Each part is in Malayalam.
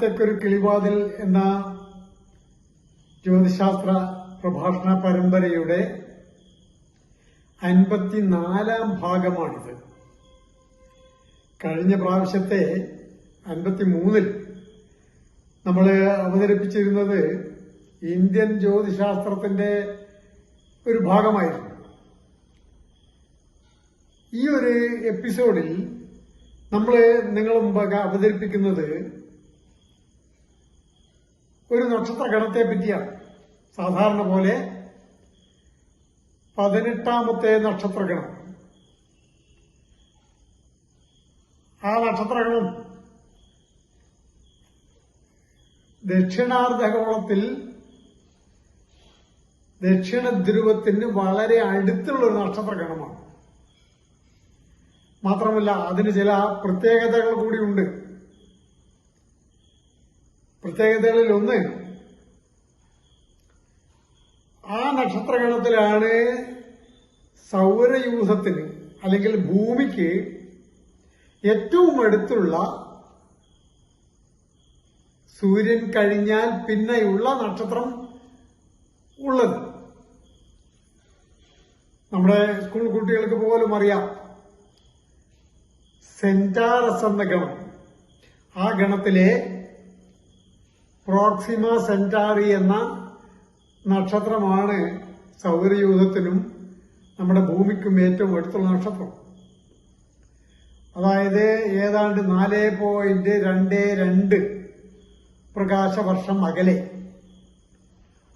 കാലത്തേക്കൊരു കിളിവാതിൽ എന്ന ജ്യോതിശാസ്ത്ര പ്രഭാഷണ പരമ്പരയുടെ അൻപത്തിനാലാം ഭാഗമാണിത്. കഴിഞ്ഞ പ്രാവശ്യത്തെ അൻപത്തിമൂന്നിൽ നമ്മൾ അവതരിപ്പിച്ചിരുന്നത് ഇന്ത്യൻ ജ്യോതിശാസ്ത്രത്തിന്റെ ഒരു ഭാഗമായിരുന്നു. ഈ ഒരു എപ്പിസോഡിൽ നമ്മൾ നിങ്ങളുടെ മുമ്പ് അവതരിപ്പിക്കുന്നത് ഒരു നക്ഷത്രഗണത്തെ പറ്റിയാണ് സാധാരണ പോലെ പതിനെട്ടാമത്തെ നക്ഷത്രഗണം ആ നക്ഷത്രഗണം ദക്ഷിണാർദ്ധഗോളത്തിൽ ദക്ഷിണ ധ്രുവത്തിന് വളരെ അടുത്തുള്ള ഒരു നക്ഷത്രഗണമാണ് മാത്രമല്ല അതിന് ചില പ്രത്യേകതകൾ കൂടിയുണ്ട് പ്രത്യേകതകളിൽ ഒന്ന് ആ നക്ഷത്രഗണത്തിലാണ് സൗരയൂഥത്തിന് അല്ലെങ്കിൽ ഭൂമിക്ക് ഏറ്റവും അടുത്തുള്ള സൂര്യൻ കഴിഞ്ഞാൽ പിന്നെയുള്ള നക്ഷത്രം ഉള്ളത്. നമ്മുടെ സ്കൂൾ കുട്ടികൾക്ക് പോലും അറിയാം. സെന്റാറസ് എന്ന ഗണം. ആ ഗണത്തിലെ പ്രോക്സിമ സെന്റാറി എന്ന നക്ഷത്രമാണ് സൗരയൂഥത്തിനും നമ്മുടെ ഭൂമിക്കും ഏറ്റവും അടുത്തുള്ള നക്ഷത്രം. അതായത് ഏതാണ്ട് നാല് പോയിന്റ് രണ്ട് രണ്ട് പ്രകാശവർഷം അകലെ.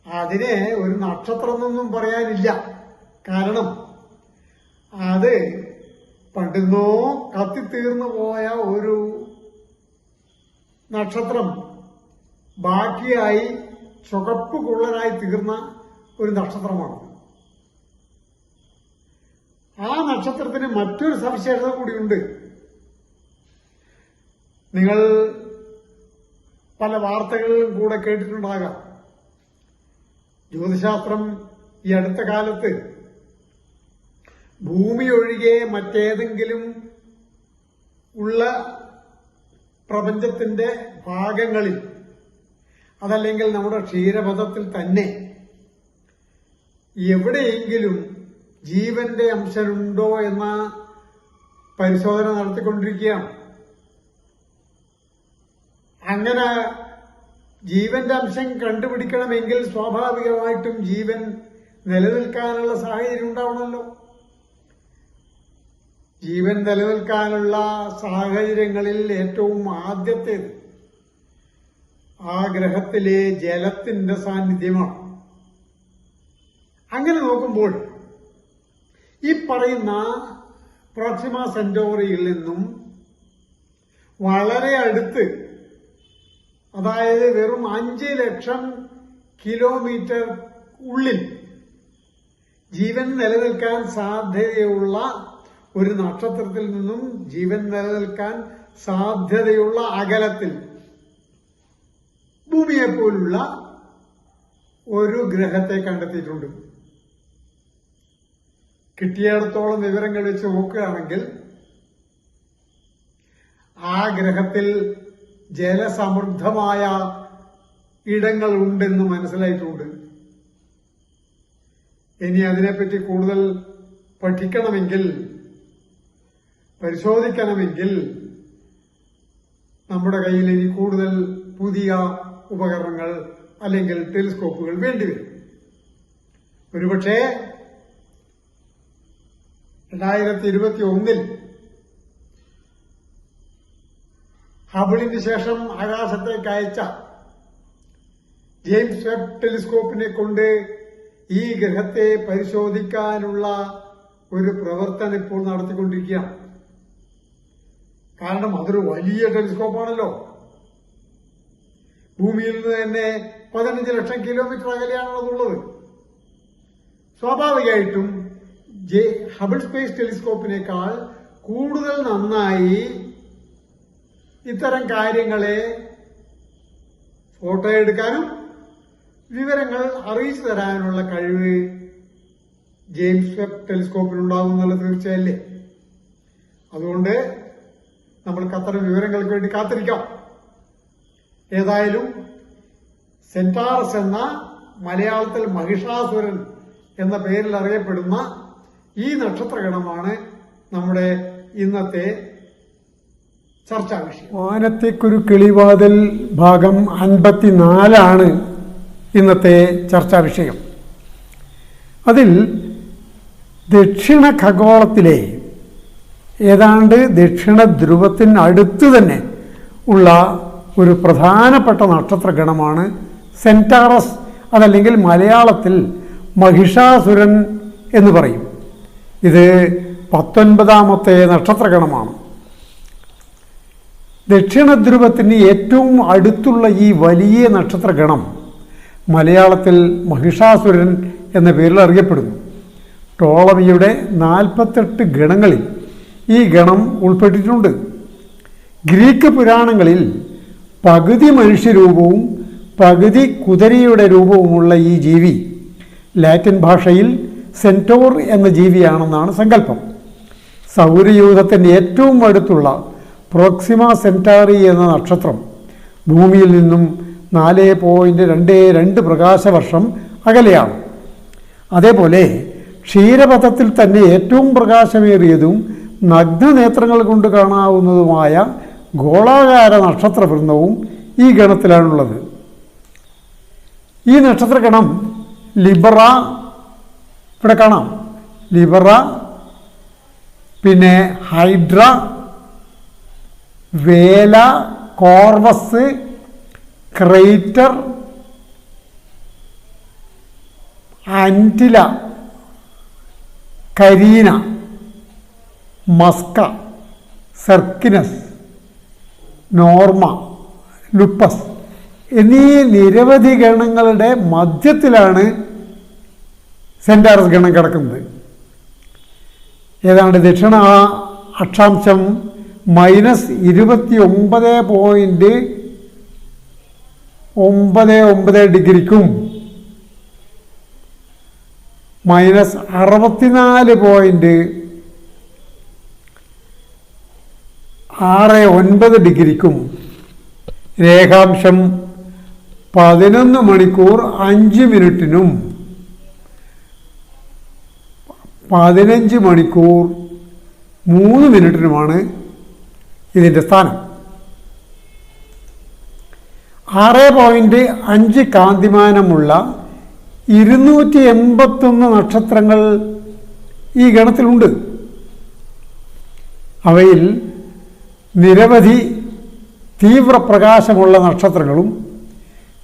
അതിനെ ഒരു നക്ഷത്രം എന്നൊന്നും പറയാനില്ല. കാരണം അത് പണ്ടെന്നോ കത്തിത്തീർന്നു പോയ ഒരു നക്ഷത്രം. ബാക്കിയായി ചുകപ്പ് കുള്ളനായി തീർന്ന ഒരു നക്ഷത്രമാണ്. ആ നക്ഷത്രത്തിന് മറ്റൊരു സവിശേഷത കൂടിയുണ്ട്. നിങ്ങൾ പല വാർത്തകളിലും കൂടെ കേട്ടിട്ടുണ്ടാകാം. ജ്യോതിശാസ്ത്രം ഈ അടുത്ത കാലത്ത് ഭൂമി ഒഴികെ മറ്റേതെങ്കിലും ഉള്ള പ്രപഞ്ചത്തിന്റെ ഭാഗങ്ങളിൽ അതല്ലെങ്കിൽ നമ്മുടെ ക്ഷീരപഥത്തിൽ തന്നെ എവിടെയെങ്കിലും ജീവന്റെ അംശമുണ്ടോ എന്ന പരിശോധന നടത്തിക്കൊണ്ടിരിക്കുകയാണ്. അങ്ങനെ ജീവന്റെ അംശം കണ്ടുപിടിക്കണമെങ്കിൽ സ്വാഭാവികമായിട്ടും ജീവൻ നിലനിൽക്കാനുള്ള സാഹചര്യം ഉണ്ടാവണമല്ലോ. ജീവൻ നിലനിൽക്കാനുള്ള സാഹചര്യങ്ങളിൽ ഏറ്റവും ആദ്യത്തേത് ആ ഗ്രഹത്തിലെ ജലത്തിന്റെ സാന്നിധ്യമാണ്. അങ്ങനെ നോക്കുമ്പോൾ ഈ പറയുന്ന പ്രോക്സിമ സെന്റോറിയിൽ നിന്നും വളരെ അടുത്ത് അതായത് വെറും അഞ്ച് ലക്ഷം കിലോമീറ്റർ ഉള്ളിൽ ജീവൻ നിലനിൽക്കാൻ സാധ്യതയുള്ള ഒരു നക്ഷത്രത്തിൽ നിന്നും ജീവൻ നിലനിൽക്കാൻ സാധ്യതയുള്ള അകലത്തിൽ ഭൂമിയെ പോലുള്ള ഒരു ഗ്രഹത്തെ കണ്ടെത്തിയിട്ടുണ്ട്. കിട്ടിയിടത്തോളം വിവരങ്ങൾ വെച്ച് നോക്കുകയാണെങ്കിൽ ആ ഗ്രഹത്തിൽ ജലസമൃദ്ധമായ ഇടങ്ങൾ ഉണ്ടെന്ന് മനസ്സിലായിട്ടുണ്ട്. ഇനി അതിനെപ്പറ്റി കൂടുതൽ പഠിക്കണമെങ്കിൽ പരിശോധിക്കണമെങ്കിൽ നമ്മുടെ കയ്യിൽ ഇനി കൂടുതൽ പുതിയ ഉപകരണങ്ങൾ അല്ലെങ്കിൽ ടെലിസ്കോപ്പുകൾ വേണ്ടിവരും ഒരുപക്ഷെ രണ്ടായിരത്തി ഇരുപത്തി ഒന്നിൽ ഹബിളിന് ശേഷം ആകാശത്തേക്ക് അയച്ച ജെയിംസ് വെബ് ടെലിസ്കോപ്പിനെ കൊണ്ട് ഈ ഗ്രഹത്തെ പരിശോധിക്കാനുള്ള ഒരു പ്രവർത്തനം ഇപ്പോൾ നടത്തിക്കൊണ്ടിരിക്കുകയാണ്. കാരണം അതൊരു വലിയ ടെലിസ്കോപ്പാണല്ലോ. ഭൂമിയിൽ നിന്ന് തന്നെ പതിനഞ്ച് ലക്ഷം കിലോമീറ്റർ അകലെയാണുള്ളത് സ്വാഭാവികമായിട്ടും ജെ ഹബിൾ സ്പേസ് ടെലിസ്കോപ്പിനേക്കാൾ കൂടുതൽ നന്നായി ഇത്തരം കാര്യങ്ങളെ ഫോട്ടോ എടുക്കാനും വിവരങ്ങൾ അറിയിച്ചു തരാനുള്ള കഴിവ് ജെയിംസ് വെബ് ടെലിസ്കോപ്പിനുണ്ടാകും എന്നുള്ള തീർച്ചയല്ലേ അതുകൊണ്ട് നമ്മൾക്ക് അത്തരം വിവരങ്ങൾക്ക് വേണ്ടി കാത്തിരിക്കാം. ഏതായാലും സെന്റാറസ് എന്ന മലയാളത്തിൽ മഹിഷാസുരൻ എന്ന പേരിൽ അറിയപ്പെടുന്ന ഈ നക്ഷത്രഗണമാണ് നമ്മുടെ ഇന്നത്തെ ചർച്ചാ വിഷയം വാനത്തേക്കൊരു കിളിവാതിൽ ഭാഗം അൻപത്തിനാലാണ് ഇന്നത്തെ ചർച്ചാ വിഷയം അതിൽ ദക്ഷിണ ഖഗോളത്തിലെ ഏതാണ്ട് ദക്ഷിണ ധ്രുവത്തിന് അടുത്ത് തന്നെ ഉള്ള ഒരു പ്രധാനപ്പെട്ട നക്ഷത്രഗണമാണ് സെന്റാറസ് അതല്ലെങ്കിൽ മലയാളത്തിൽ മഹിഷാസുരൻ എന്ന് പറയും. ഇത് പത്തൊൻപതാമത്തെ നക്ഷത്രഗണമാണ്. ദക്ഷിണധ്രുവത്തിന് ഏറ്റവും അടുത്തുള്ള ഈ വലിയ നക്ഷത്രഗണം മലയാളത്തിൽ മഹിഷാസുരൻ എന്ന പേരിൽ അറിയപ്പെടുന്നു. ടോളമിയുടെ നാൽപ്പത്തെട്ട് ഗണങ്ങളിൽ ഈ ഗണം ഉൾപ്പെട്ടിട്ടുണ്ട്. ഗ്രീക്ക് പുരാണങ്ങളിൽ പകുതി മനുഷ്യരൂപവും പകുതി കുതിരയുടെ രൂപവുമുള്ള ഈ ജീവി ലാറ്റിൻ ഭാഷയിൽ സെന്റോർ എന്ന ജീവിയാണെന്നാണ് സങ്കല്പം. സൗരയൂഥത്തിന്റെ ഏറ്റവും അടുത്തുള്ള പ്രോക്സിമ സെന്റാറി എന്ന നക്ഷത്രം ഭൂമിയിൽ നിന്നും നാല് പോയിന്റ് രണ്ട് രണ്ട് പ്രകാശവർഷം അകലെയാണ്. അതേപോലെ ക്ഷീരപഥത്തിൽ തന്നെ ഏറ്റവും പ്രകാശമേറിയതും നഗ്നനേത്രങ്ങൾ കൊണ്ട് കാണാവുന്നതുമായ ഗോളാകാര നക്ഷത്രവൃന്ദവും ഈ ഗണത്തിലാണുള്ളത്. ഈ നക്ഷത്രഗണം ലിബറ ഇവിടെ കാണാം. ലിബറ പിന്നെ Hydra Vela Corvus Crater Antlia Carina Musca Circinus. Norma Lupus എന്നീ നിരവധി ഗണങ്ങളുടെ മധ്യത്തിലാണ് സെന്റാറസ് ഗണം കിടക്കുന്നത്. ഏതാണ്ട് ദക്ഷിണ അക്ഷാംശം മൈനസ് ഇരുപത്തി ഒമ്പത് പോയിന്റ് ഒമ്പത് ഒമ്പത് ഡിഗ്രിക്കും മൈനസ് അറുപത്തിനാല് പോയിന്റ് ആറ് ഒൻപത് ഡിഗ്രിക്കും രേഖാംശം പതിനൊന്ന് മണിക്കൂർ അഞ്ച് മിനിറ്റിനും പതിനഞ്ച് മണിക്കൂർ മൂന്ന് മിനിറ്റിനുമാണ് ഇതിന്റെ സ്ഥാനം. ആറ് പോയിന്റ് അഞ്ച് കാന്തിമാനമുള്ള ഇരുന്നൂറ്റി എൺപത്തൊന്ന് നക്ഷത്രങ്ങൾ ഈ ഗണത്തിലുണ്ട്. അവയിൽ നിരവധി തീവ്രപ്രകാശമുള്ള നക്ഷത്രങ്ങളും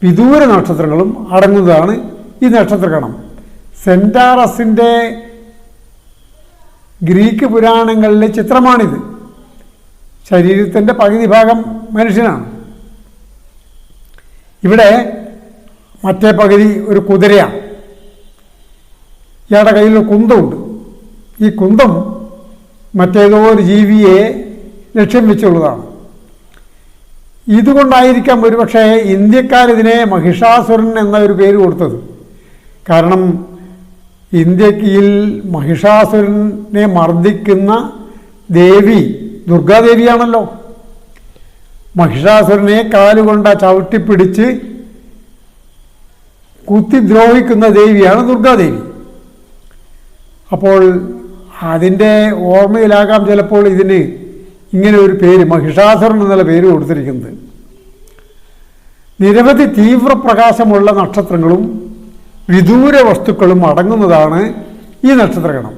വിദൂര നക്ഷത്രങ്ങളും അടങ്ങുന്നതാണ് ഈ നക്ഷത്രഗണം. സെന്റാറസിന്റെ ഗ്രീക്ക് പുരാണങ്ങളിലെ ചിത്രമാണിത്. ശരീരത്തിന്റെ പകുതി ഭാഗം മനുഷ്യനാണ്. ഇവിടെ മറ്റേ പകുതി ഒരു കുതിരയാണ്. ഇയാളുടെ കയ്യിൽ കുന്തമുണ്ട്. ഈ കുന്തം മറ്റേതോ ഒരു ജീവിയെ ലക്ഷ്യം വെച്ചുള്ളതാണ് ഇതുകൊണ്ടായിരിക്കാം ഒരുപക്ഷെ ഇന്ത്യക്കാരിതിനെ മഹിഷാസുരൻ എന്ന ഒരു പേര് കൊടുത്തത്. കാരണം ഇന്ത്യയിൽ മഹിഷാസുരനെ മർദ്ദിക്കുന്ന ദേവി ദുർഗാദേവിയാണല്ലോ. മഹിഷാസുരനെ കാലുകൊണ്ട ചവിട്ടിപ്പിടിച്ച് കുത്തിദ്രോഹിക്കുന്ന ദേവിയാണ് ദുർഗാദേവി. അപ്പോൾ അതിന്റെ ഓർമ്മയിലാകാം ചിലപ്പോൾ ഇതിന് ഇങ്ങനെ ഒരു പേര് മഹിഷാസുരൻ എന്നുള്ള പേര് കൊടുത്തിരിക്കുന്നത്. നിരവധി തീവ്രപ്രകാശമുള്ള നക്ഷത്രങ്ങളും വിദൂര വസ്തുക്കളും അടങ്ങുന്നതാണ് ഈ നക്ഷത്രഗണം.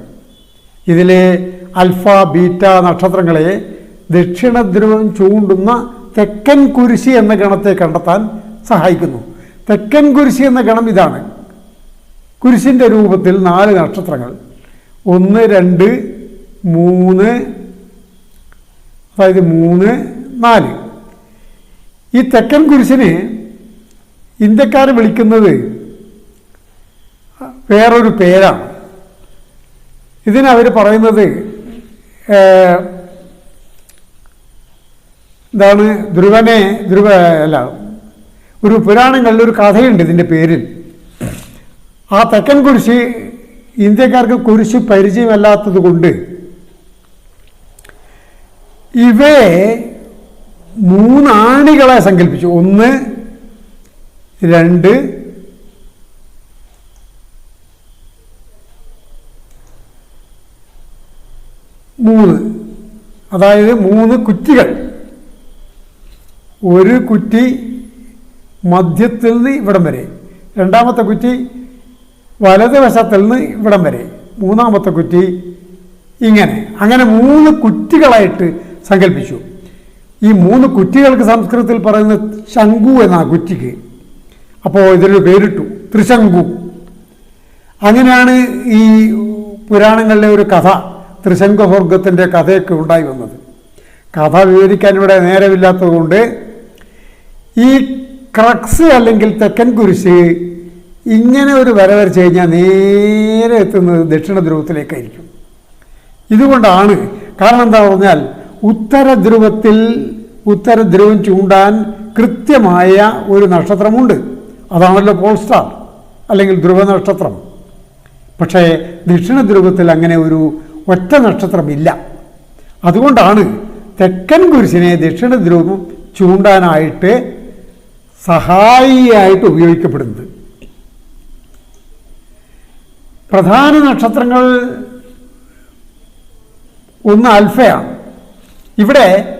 ഇതിലെ അൽഫ ബീറ്റ നക്ഷത്രങ്ങളെ ദക്ഷിണധ്രുവം ചൂണ്ടുന്ന തെക്കൻ കുരിശി എന്ന ഗണത്തെ കണ്ടെത്താൻ സഹായിക്കുന്നു. തെക്കൻ കുരിശി എന്ന ഗണം ഇതാണ്. കുരിശിന്റെ രൂപത്തിൽ നാല് നക്ഷത്രങ്ങൾ. ഒന്ന് രണ്ട് മൂന്ന് അതായത് മൂന്ന് നാല്. ഈ തെക്കൻ കുരിശിന് ഇന്ത്യക്കാർ വിളിക്കുന്നത് വേറൊരു പേരാണ്. ഇതിനവർ പറയുന്നത് എന്താണ് ധ്രുവനെ ധ്രുവ അല്ല ഒരു പുരാണങ്ങളിൽ ഒരു കഥയുണ്ട് ഇതിന്റെ പേരിൽ. ആ തെക്കൻ കുരിശ് ഇന്ത്യക്കാർക്ക് കുരിശ് പരിചയമല്ലാത്തത് കൊണ്ട് ഇവയെ മൂന്നാണികളെ സങ്കല്പിച്ചു. ഒന്ന് രണ്ട് മൂന്ന്. അതായത് മൂന്ന് കുറ്റികൾ. ഒരു കുറ്റി മധ്യത്തിൽ നിന്ന് ഇവിടം വരെ. രണ്ടാമത്തെ കുറ്റി വലതുവശത്തിൽ നിന്ന് ഇവിടം വരെ. മൂന്നാമത്തെ കുറ്റി ഇങ്ങനെ. അങ്ങനെ മൂന്ന് കുറ്റികളായിട്ട് സങ്കല്പിച്ചു ഈ മൂന്ന് കുറ്റികൾക്ക് സംസ്കൃതത്തിൽ പറയുന്ന ശംഖു എന്നാ കുറ്റിക്ക്. അപ്പോൾ ഇതിനൊരു പേരിട്ടു ത്രിശങ്കു അങ്ങനെയാണ് ഈ പുരാണങ്ങളിലെ ഒരു കഥ ത്രിശങ്കുസ്വർഗത്തിന്റെ കഥയൊക്കെ ഉണ്ടായി വന്നത്. കഥ വിവരിക്കാൻ ഇവിടെ നേരമില്ലാത്തതുകൊണ്ട് ഈ ക്രക്സ് അല്ലെങ്കിൽ തെക്കൻ കുരിശ് ഇങ്ങനെ ഒരു വര വരച്ച് കഴിഞ്ഞാൽ നേരെ എത്തുന്നത് ദക്ഷിണ ധ്രുവത്തിലേക്കായിരിക്കും. ഇതുകൊണ്ടാണ് കാരണം എന്താ പറഞ്ഞാൽ ഉത്തര ഉത്തരധ്രുവം ഉത്തര ധ്രുവം ചൂണ്ടാൻ കൃത്യമായ ഒരു നക്ഷത്രമുണ്ട്. അതാണല്ലോ പോൾ സ്റ്റാർ അല്ലെങ്കിൽ ധ്രുവ നക്ഷത്രം പക്ഷേ ദക്ഷിണ ധ്രുവത്തിൽ അങ്ങനെ ഒരു ഒറ്റ നക്ഷത്രമില്ല. അതുകൊണ്ടാണ് തെക്കൻ കുരിശിനെ ദക്ഷിണധ്രുവം ചൂണ്ടാനായിട്ട് സഹായിയായിട്ട് ഉപയോഗിക്കപ്പെടുന്നത്. പ്രധാന നക്ഷത്രങ്ങൾ ഒന്ന് അൽഫയാണ്. ഇവിടെ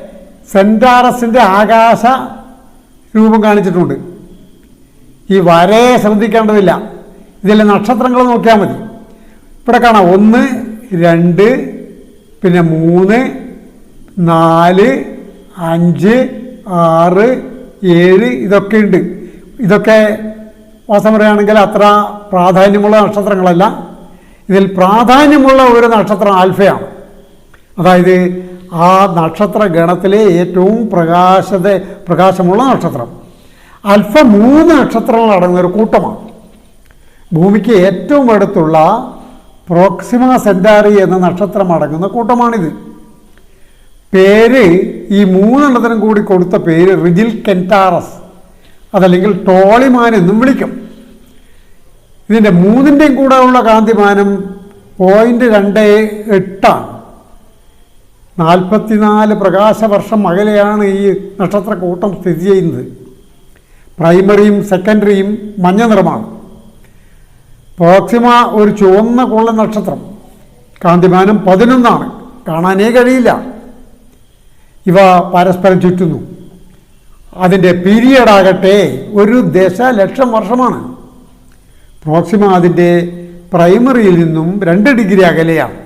സെന്റാറസിന്റെ ആകാശ രൂപം കാണിച്ചിട്ടുണ്ട്. ഈ വരയെ ശ്രദ്ധിക്കേണ്ടതില്ല. ഇതിലെ നക്ഷത്രങ്ങൾ നോക്കിയാൽ മതി. ഇവിടെ കാണാം. ഒന്ന് രണ്ട് പിന്നെ മൂന്ന് നാല് അഞ്ച് ആറ് ഏഴ് ഇതൊക്കെ ഉണ്ട്. ഇതൊക്കെ വാസം പറയുകയാണെങ്കിൽ അത്ര പ്രാധാന്യമുള്ള നക്ഷത്രങ്ങളല്ല. ഇതിൽ പ്രാധാന്യമുള്ള ഒരു നക്ഷത്രം ആൽഫയാണ്. അതായത് ആ നക്ഷത്ര ഗണത്തിലെ ഏറ്റവും പ്രകാശത പ്രകാശമുള്ള നക്ഷത്രം. അല്പം മൂന്ന് നക്ഷത്രങ്ങൾ അടങ്ങുന്ന ഒരു കൂട്ടമാണ്. ഭൂമിക്ക് ഏറ്റവും അടുത്തുള്ള പ്രോക്സിമ സെന്റാറി എന്ന നക്ഷത്രം അടങ്ങുന്ന കൂട്ടമാണിത്. പേര് ഈ മൂന്നെണ്ണത്തിനും കൂടി കൊടുത്ത പേര് റിജിൽ കെന്റാറസ് അതല്ലെങ്കിൽ ടോളിമാൻ എന്നും വിളിക്കും. ഇതിന്റെ മൂന്നിന്റെയും കൂടെ ഉള്ള കാന്തിമാനം പോയിന്റ് രണ്ട് എട്ടാണ്. നാൽപ്പത്തിനാല് പ്രകാശവർഷം അകലെയാണ് ഈ നക്ഷത്രക്കൂട്ടം സ്ഥിതി ചെയ്യുന്നത്. പ്രൈമറിയും സെക്കൻഡറിയും മഞ്ഞ നിറമാണ്. പ്രോക്സിമ ഒരു ചുവന്ന കൊള്ള നക്ഷത്രം. കാന്തിമാനം പതിനൊന്നാണ്. കാണാനേ കഴിയില്ല. ഇവ പരസ്പരം ചുറ്റുന്നു. അതിന്റെ പീരിയഡ് ആകട്ടെ ഒരു ദശലക്ഷം വർഷമാണ്. പ്രോക്സിമ അതിന്റെ പ്രൈമറിയിൽ നിന്നും രണ്ട് ഡിഗ്രി അകലെയാണ്.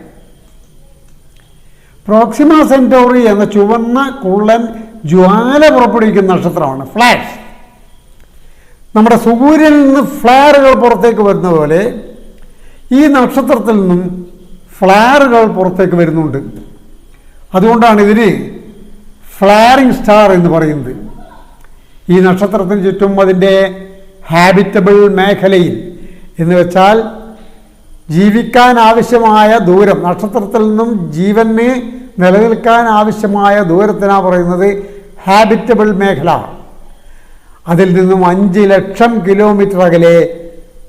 പ്രോക്സിമ സെന്റോറി എന്ന ചുവന്ന കുള്ളൻ ജ്വാല പുറപ്പെടുവിക്കുന്ന നക്ഷത്രമാണ്. ഫ്ലാഷ് നമ്മുടെ സൂര്യനിൽ നിന്ന് ഫ്ലാറുകൾ പുറത്തേക്ക് വരുന്ന പോലെ ഈ നക്ഷത്രത്തിൽ നിന്നും ഫ്ലാറുകൾ പുറത്തേക്ക് വരുന്നുണ്ട്. അതുകൊണ്ടാണ് ഇതിന് ഫ്ലാറിംഗ് സ്റ്റാർ എന്ന് പറയുന്നത്. ഈ നക്ഷത്രത്തിന് ചുറ്റും അതിന്റെ ഹാബിറ്റബിൾ മേഖലയിൽ എന്ന് വെച്ചാൽ ജീവിക്കാൻ ആവശ്യമായ ദൂരം നക്ഷത്രത്തിൽ നിന്നും ജീവന് നിലനിൽക്കാൻ ആവശ്യമായ ദൂരത്തിനാണ് പറയുന്നത് ഹാബിറ്റബിൾ മേഖല. അതിൽ നിന്നും അഞ്ച് ലക്ഷം കിലോമീറ്റർ അകലെ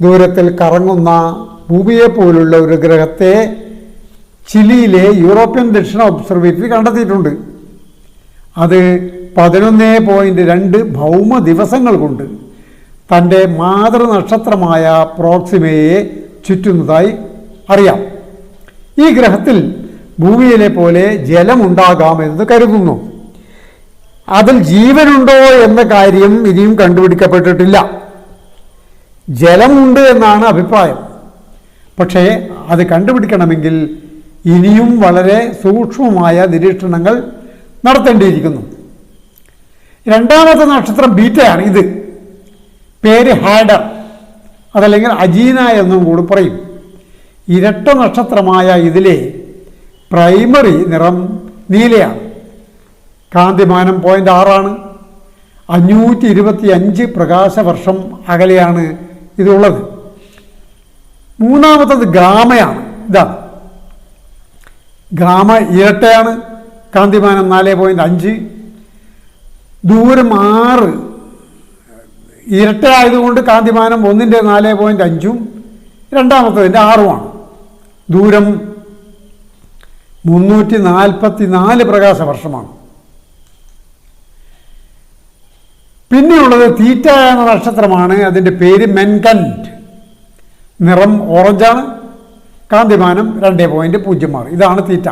ദൂരത്തിൽ കറങ്ങുന്ന ഭൂമിയെ പോലുള്ള ഒരു ഗ്രഹത്തെ ചിലിയിലെ യൂറോപ്യൻ ദക്ഷിണ ഒബ്സർവേറ്ററി കണ്ടെത്തിയിട്ടുണ്ട്. അത് പതിനൊന്ന് പോയിന്റ് രണ്ട് ഭൗമ ദിവസങ്ങൾ കൊണ്ട് തന്റെ മാതൃനക്ഷത്രമായ പ്രോക്സിമയെ ചുറ്റുന്നതായി അറിയാം. ഈ ഗ്രഹത്തിൽ ഭൂമിയിലെ പോലെ ജലമുണ്ടാകാമെന്ന് കരുതുന്നു. അതിൽ ജീവനുണ്ടോ എന്ന കാര്യം ഇനിയും കണ്ടുപിടിക്കപ്പെട്ടിട്ടില്ല. ജലമുണ്ട് എന്നാണ് അഭിപ്രായം. പക്ഷേ അത് കണ്ടുപിടിക്കണമെങ്കിൽ ഇനിയും വളരെ സൂക്ഷ്മമായ നിരീക്ഷണങ്ങൾ നടത്തേണ്ടിയിരിക്കുന്നു. രണ്ടാമത്തെ നക്ഷത്രം ബീറ്റയാണ് ഇത്. പേര് ഹാഡർ. അതല്ലെങ്കിൽ അജീന എന്നും കൂടി പറയും. ഇരട്ട നക്ഷത്രമായ ഇതിലെ പ്രൈമറി നിറം നീലയാണ്. കാന്തിമാനം പോയിന്റ് ആറാണ് അഞ്ഞൂറ്റി ഇരുപത്തി അഞ്ച് പ്രകാശവർഷം അകലെയാണ് ഇതുള്ളത്. മൂന്നാമത്തത് ഗാമയാണ്. ഇതാണ് ഗാമ ഇരട്ടയാണ്. കാന്തിമാനം നാല് പോയിന്റ് അഞ്ച്. ദൂരം ആറ്. ഇരട്ടയായതുകൊണ്ട് കാന്തിമാനം ഒന്നിന്റെ നാല് പോയിന്റ് അഞ്ചും രണ്ടാമത്തതിന്റെ ആറുമാണ്. ദൂരം മുന്നൂറ്റി നാൽപ്പത്തി നാല് പ്രകാശ വർഷമാണ് പിന്നെയുള്ളത് തീറ്റ എന്ന നക്ഷത്രമാണ്. അതിന്റെ പേര് മെൻകൻഡ് നിറം ഓറഞ്ചാണ്. കാന്തിമാനം രണ്ടേ പോയിന്റ് പൂജ്യം ആറ്. ഇതാണ് തീറ്റ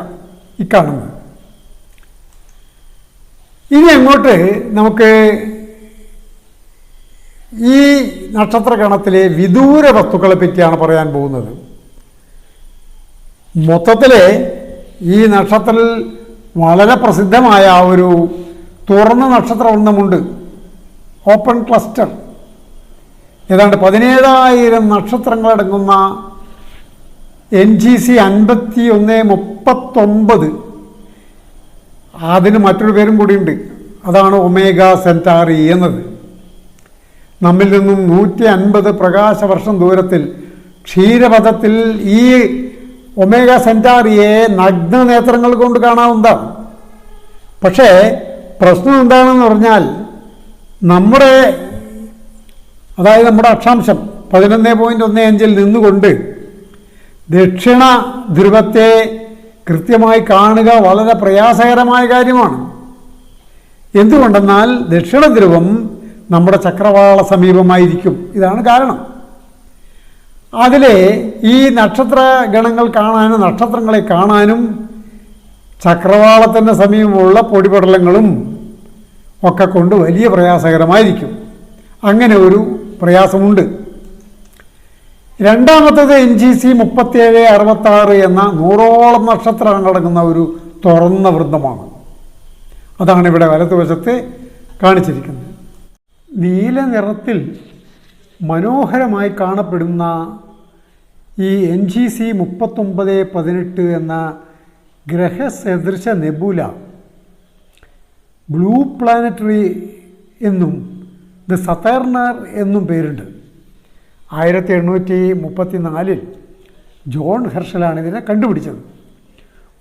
ഇക്കാണുന്നത് ഇനി അങ്ങോട്ട് നമുക്ക് ഈ നക്ഷത്രഗണത്തിലെ വിദൂര വസ്തുക്കളെ പറ്റിയാണ് പറയാൻ പോകുന്നത്. മൊത്തത്തിൽ ഈ നക്ഷത്രത്തിൽ വളരെ പ്രസിദ്ധമായ ഒരു തുറന്ന നക്ഷത്രവൃന്ദമുണ്ട് ഓപ്പൺ ക്ലസ്റ്റർ ഏതാണ്ട് പതിനേഴായിരം നക്ഷത്രങ്ങളടങ്ങുന്ന എൻ ജി സി അൻപത്തി ഒന്ന് മുപ്പത്തൊമ്പത്. അതിന് മറ്റൊരു പേരും കൂടിയുണ്ട്. അതാണ് ഒമേഗ സെന്റാറി എന്നത്. നമ്മിൽ നിന്നും നൂറ്റി അൻപത് പ്രകാശവർഷം ദൂരത്തിൽ ക്ഷീരപഥത്തിൽ ഈ ഒമേഗ സെന്റാറിയെ നഗ്ന നേത്രങ്ങൾ കൊണ്ട് കാണാവുന്നതാണ്. പക്ഷേ പ്രശ്നം എന്താണെന്ന് പറഞ്ഞാൽ നമ്മുടെ അതായത് നമ്മുടെ അക്ഷാംശം പതിനൊന്ന് പോയിന്റ് ഒന്ന് അഞ്ചിൽ നിന്നുകൊണ്ട് ദക്ഷിണ ധ്രുവത്തെ കൃത്യമായി കാണുക വളരെ പ്രയാസകരമായ കാര്യമാണ്. എന്തുകൊണ്ടെന്നാൽ ദക്ഷിണ ധ്രുവം നമ്മുടെ ചക്രവാള സമീപമായിരിക്കും. ഇതാണ് കാരണം. അതിലെ ഈ നക്ഷത്ര ഗണങ്ങൾ കാണാനും നക്ഷത്രങ്ങളെ കാണാനും ചക്രവാളത്തിന്റെ സമീപമുള്ള പൊടിപടലങ്ങളും ഒക്കെ കൊണ്ട് വലിയ പ്രയാസകരമായിരിക്കും. അങ്ങനെ ഒരു പ്രയാസമുണ്ട്. രണ്ടാമത്തേത് എൻ ജി സി മുപ്പത്തിയേഴ് അറുപത്താറ് എന്ന നൂറോളം നക്ഷത്രങ്ങൾ അടങ്ങുന്ന ഒരു തുറന്ന വൃന്ദമാണ്. അതാണ് ഇവിടെ വലതുവശത്ത് കാണിച്ചിരിക്കുന്നത്. നീല നിറത്തിൽ മനോഹരമായി കാണപ്പെടുന്ന ഈ എൻ ജി സി മുപ്പത്തൊമ്പത് പതിനെട്ട് എന്ന ഗ്രഹസദൃശ നെബുല ബ്ലൂ പ്ലാനറ്ററി എന്നും ദ സതേർണർ എന്നും പേരുണ്ട്. ആയിരത്തി എണ്ണൂറ്റി മുപ്പത്തി നാലിൽ ജോൺ ഹെർഷലാണ് ഇതിനെ കണ്ടുപിടിച്ചത്.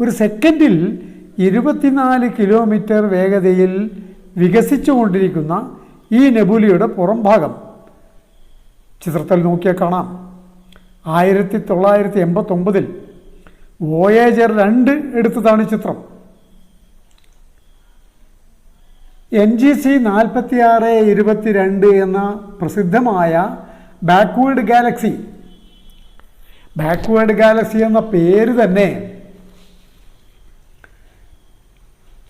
ഒരു സെക്കൻഡിൽ ഇരുപത്തിനാല് കിലോമീറ്റർ വേഗതയിൽ വികസിച്ചുകൊണ്ടിരിക്കുന്ന ഈ നെബുലിയുടെ പുറംഭാഗം. ചിത്രത്തിൽ നോക്കിയാൽ കാണാം. ആയിരത്തി തൊള്ളായിരത്തി എൺപത്തൊമ്പതിൽ വോയേജർ രണ്ട് എടുത്തതാണ് ചിത്രം. എൻ ജി സി നാൽപ്പത്തി ആറ് ഇരുപത്തിരണ്ട് എന്ന പ്രസിദ്ധമായ ബാക്ക്വേഡ് ഗാലക്സി. ബാക്ക്വേഡ് ഗാലക്സി എന്ന പേര് തന്നെ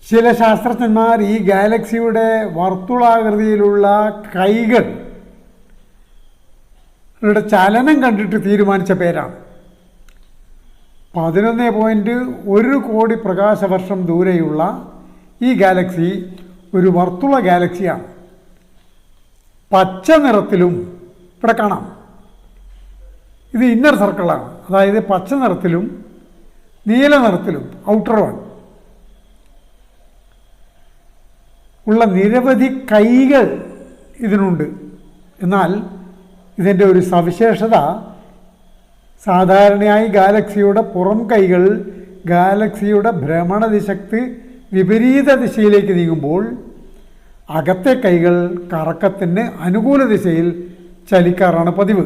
ചില ശാസ്ത്രജ്ഞന്മാർ ഈ ഗാലക്സിയുടെ വർത്തുളാകൃതിയിലുള്ള കൈകൾ യുടെ ചലനം കണ്ടിട്ട് തീരുമാനിച്ച പേരാണ്. പതിനൊന്ന് പോയിന്റ് ഒരു കോടി പ്രകാശവർഷം ദൂരെയുള്ള ഈ ഗാലക്സി ഒരു വർത്തുള ഗാലക്സിയാണ്. പച്ച നിറത്തിലും ഇവിടെ കാണാം. ഇത് ഇന്നർ സർക്കിളാണ് അതായത് പച്ച നിറത്തിലും നീല നിറത്തിലും ഔട്ടർ വൺ ഉള്ള നിരവധി കൈകൾ ഇതിനുണ്ട്. എന്നാൽ ഇതിന്റെ ഒരു സവിശേഷത സാധാരണയായി ഗാലക്സിയുടെ പുറം കൈകൾ ഗാലക്സിയുടെ ഭ്രമണദിശക്ക് വിപരീത ദിശയിലേക്ക് നീങ്ങുമ്പോൾ അകത്തെ കൈകൾ കറക്കത്തിന് അനുകൂല ദിശയിൽ ചലിക്കാറാണ് പതിവ്.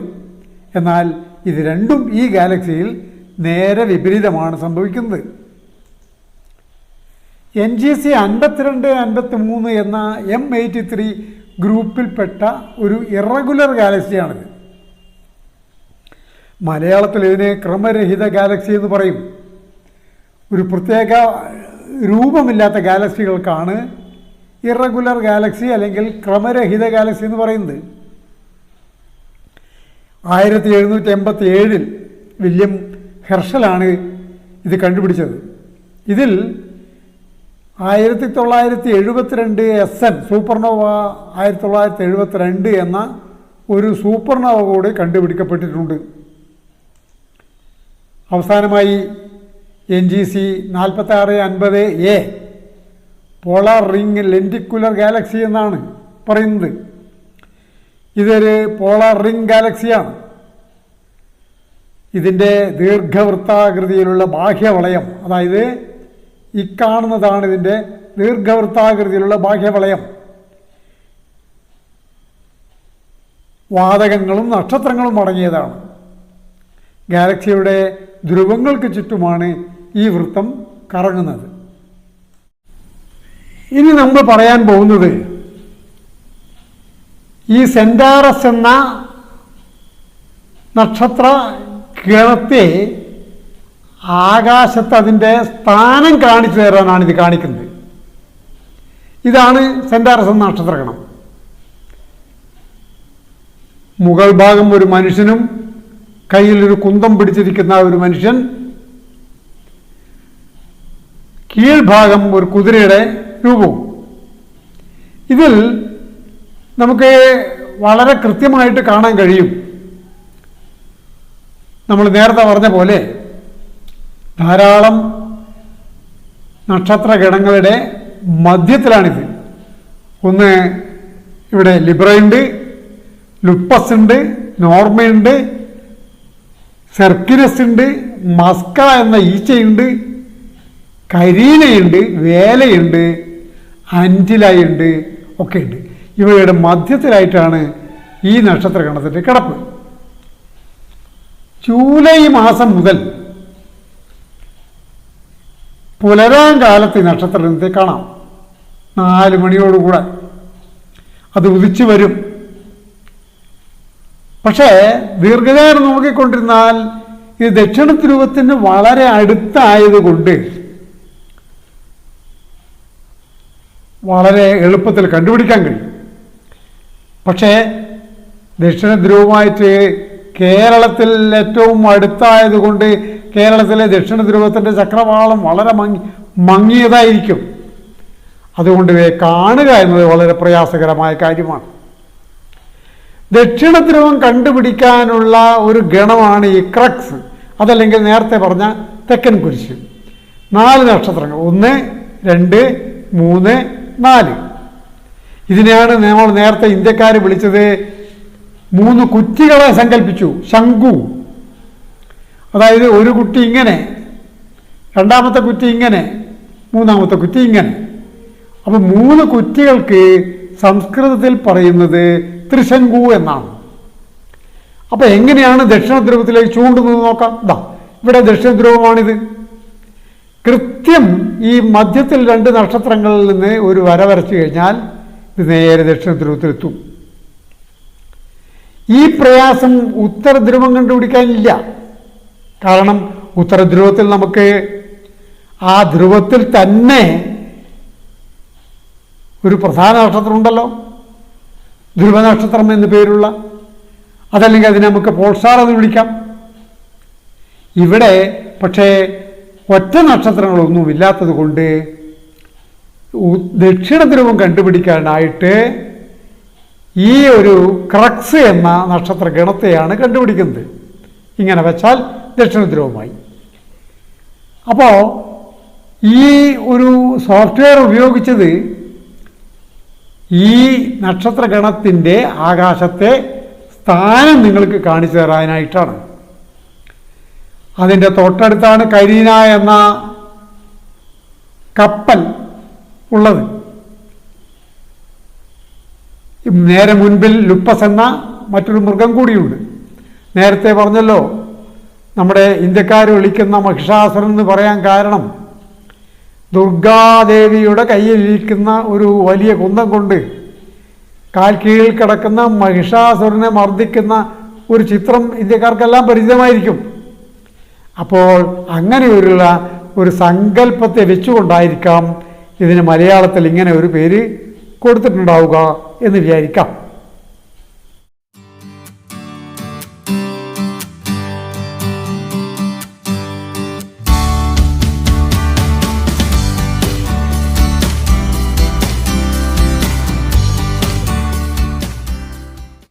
എന്നാൽ ഇത് രണ്ടും ഈ ഗാലക്സിയിൽ നേരെ വിപരീതമാണ് സംഭവിക്കുന്നത്. എൻ ജി സി അൻപത്തിരണ്ട് അൻപത്തി മൂന്ന് എന്ന എം എയ്റ്റി ത്രീ ഗ്രൂപ്പിൽപ്പെട്ട ഒരു ഇറഗുലർ ഗാലക്സിയാണിത്. മലയാളത്തിൽ ഇതിനെ ക്രമരഹിത ഗാലക്സി എന്ന് പറയും. ഒരു പ്രത്യേക രൂപമില്ലാത്ത ഗാലക്സികൾക്കാണ് ഇറഗുലർ ഗാലക്സി അല്ലെങ്കിൽ ക്രമരഹിത ഗാലക്സി എന്ന് പറയുന്നത്. ആയിരത്തി എഴുന്നൂറ്റി എൺപത്തി ഏഴിൽ വില്യം ഹെർഷലാണ് ഇത് കണ്ടുപിടിച്ചത്. ഇതിൽ ആയിരത്തി തൊള്ളായിരത്തി എഴുപത്തിരണ്ട് എസ് എൻ സൂപ്പർനോവ ആയിരത്തി തൊള്ളായിരത്തി എഴുപത്തിരണ്ട് എന്ന ഒരു സൂപ്പർനോവ കൂടി കണ്ടുപിടിക്കപ്പെട്ടിട്ടുണ്ട്. അവസാനമായി എൻ ജി സി നാൽപ്പത്തി ആറ് അൻപത് a polar ring lenticular galaxy എന്നാണ് പറയുന്നത്. ഇതൊരു പോളാർ റിംഗ് ഗാലക്സിയാണ്. ഇതിന്റെ ദീർഘവൃത്താകൃതിയിലുള്ള ബാഹ്യവളയം അതായത് ഈ കാണുന്നതാണ് ഇതിന്റെ ദീർഘവൃത്താകൃതിയിലുള്ള ബാഹ്യവളയം. വാതകങ്ങളും നക്ഷത്രങ്ങളും അടങ്ങിയതാണ്. ഗാലക്സിയുടെ ധ്രുവങ്ങൾക്ക് ചുറ്റുമാണ് ഈ വൃത്തം കറങ്ങുന്നത്. ഇനി നമ്മൾ പറയാൻ പോകുന്നത് ഈ സെന്റാറസ് എന്ന നക്ഷത്ര ഗണത്തെ ആകാശത്ത് അതിന്റെ സ്ഥാനം കാണിച്ചു തരാനാണ് ഇത് കാണിക്കുന്നത്. ഇതാണ് സെന്റാറസ് നക്ഷത്രഗണം. മുകൾ ഭാഗം ഒരു മനുഷ്യനും കയ്യിൽ ഒരു കുന്തം പിടിച്ചിരിക്കുന്ന ഒരു മനുഷ്യൻ കീഴ്ഭാഗം ഒരു കുതിരയുടെ രൂപവും. ഇതിൽ നമുക്ക് വളരെ കൃത്യമായിട്ട് കാണാൻ കഴിയും. നമ്മൾ നേരത്തെ പറഞ്ഞ പോലെ ധാരാളം നക്ഷത്രഗണങ്ങളുടെ മധ്യത്തിലാണിത്. ഒന്ന് ഇവിടെ ലിബ്രയുണ്ട് ലുപ്പസ് ഉണ്ട് നോർമയുണ്ട് സെർക്കിനസ് ഉണ്ട് മസ്ക എന്ന ഈച്ചയുണ്ട് കരീനയുണ്ട് വേലയുണ്ട് അഞ്ചിലയുണ്ട് ഒക്കെ ഉണ്ട് ഇവയുടെ മധ്യത്തിലായിട്ടാണ് ഈ നക്ഷത്രഗണത്തിന്റെ കിടപ്പ്. ജൂലൈ മാസം മുതൽ പുലരാൻ കാലത്ത് ഈ നക്ഷത്രഗണത്തെ കാണാം. നാല് മണിയോടുകൂടെ അത് ഉദിച്ചു വരും. പക്ഷേ ദീർഘനേരം നോക്കിക്കൊണ്ടിരുന്നാൽ ഈ ദക്ഷിണ ധ്രുവത്തിന് വളരെ അടുത്തായതുകൊണ്ട് വളരെ എളുപ്പത്തിൽ കണ്ടുപിടിക്കാൻ കഴിയും. പക്ഷേ ദക്ഷിണ ധ്രുവമായിട്ട് കേരളത്തിൽ ഏറ്റവും അടുത്തായതുകൊണ്ട് കേരളത്തിലെ ദക്ഷിണ ധ്രുവത്തിന്റെ ചക്രവാളം വളരെ മങ്ങി മങ്ങിയതായിരിക്കും. അതുകൊണ്ട് ഇവയെ കാണുക എന്നത് വളരെ പ്രയാസകരമായ കാര്യമാണ്. ദക്ഷിണ ധ്രുവം കണ്ടുപിടിക്കാനുള്ള ഒരു ഗണമാണ് ഈ ക്രക്സ്. അതല്ലെങ്കിൽ നേരത്തെ പറഞ്ഞ തെക്കൻ കുരിശ്. നാല് നക്ഷത്രങ്ങൾ. ഒന്ന് രണ്ട് മൂന്ന് നാല്. ഇതിനെയാണ് നമ്മൾ നേരത്തെ ഇന്ത്യക്കാർ വിളിച്ചത് മൂന്ന് കുറ്റികളെ സങ്കല്പിച്ചു. ശംഖു. അതായത് ഒരു കുട്ടി ഇങ്ങനെ രണ്ടാമത്തെ കുറ്റി ഇങ്ങനെ മൂന്നാമത്തെ കുറ്റി ഇങ്ങനെ. അപ്പോൾ മൂന്ന് കുറ്റികൾക്ക് സംസ്കൃതത്തിൽ പറയുന്നത് ത്രിശങ്കു എന്നാണ്. അപ്പോൾ എങ്ങനെയാണ് ദക്ഷിണ ധ്രുവത്തിലേക്ക് ചൂണ്ടുന്നത് നോക്കാം. ഇതാ ഇവിടെ ദക്ഷിണ ധ്രുവമാണിത് കൃത്യം ഈ മധ്യത്തിൽ രണ്ട് നക്ഷത്രങ്ങളിൽ നിന്ന് ഒരു വര വരച്ചു കഴിഞ്ഞാൽ ഇത് നേരെ ദക്ഷിണ ധ്രുവത്തിലെത്തും ഈ പ്രയാസം ഉത്തര ധ്രുവം കണ്ടുപിടിക്കാനില്ല. കാരണം ഉത്തര ധ്രുവത്തിൽ നമുക്ക് ആ ധ്രുവത്തിൽ തന്നെ ഒരു പ്രധാന നക്ഷത്രം ഉണ്ടല്ലോ ധ്രുവനക്ഷത്രം എന്ന് പേരുള്ള അതല്ലെങ്കിൽ അതിനെ നമുക്ക് പോൾസാർ എന്ന് വിളിക്കാം. ഇവിടെ പക്ഷേ ഒറ്റ നക്ഷത്രങ്ങളൊന്നും ഇല്ലാത്തത് കൊണ്ട് ദക്ഷിണ ധ്രുവം കണ്ടുപിടിക്കാനായിട്ട് ഈ ഒരു ക്രക്സ് എന്ന നക്ഷത്ര ഗണത്തെയാണ് കണ്ടുപിടിക്കുന്നത്. ഇങ്ങനെ വെച്ചാൽ ദക്ഷിണ ധ്രുവമായി അപ്പോൾ ഈ ഒരു സോഫ്റ്റ്വെയർ ഉപയോഗിച്ചത് ഈ നക്ഷത്രഗണത്തിന്റെ ആകാശത്തെ സ്ഥാനം നിങ്ങൾക്ക് കാണിച്ചു തരാനായിട്ടാണ്. അതിന്റെ തൊട്ടടുത്താണ് കരീന എന്ന കപ്പൽ ഉള്ളത്. നേരെ മുൻപിൽ ലുപ്പസ് എന്ന മറ്റൊരു മൃഗം കൂടിയുണ്ട്. നേരത്തെ പറഞ്ഞല്ലോ നമ്മുടെ ഇന്ത്യക്കാർ വിളിക്കുന്ന മഹിഷാസുരൻ എന്ന് പറയാൻ കാരണം ദുർഗാദേവിയുടെ കയ്യിലിരിക്കുന്ന ഒരു വലിയ കുന്തം കൊണ്ട് കാൽ കീഴിൽ കിടക്കുന്ന മഹിഷാസുരനെ മർദ്ദിക്കുന്ന ഒരു ചിത്രം ഇന്ത്യക്കാർക്കെല്ലാം പരിചിതമായിരിക്കും. അപ്പോൾ അങ്ങനെയുള്ള ഒരു സങ്കല്പത്തെ വെച്ചുകൊണ്ടായിരിക്കാം ഇതിന് മലയാളത്തിൽ ഇങ്ങനെ ഒരു പേര് കൊടുത്തിട്ടുണ്ടാവുക എന്ന് വിചാരിക്കാം.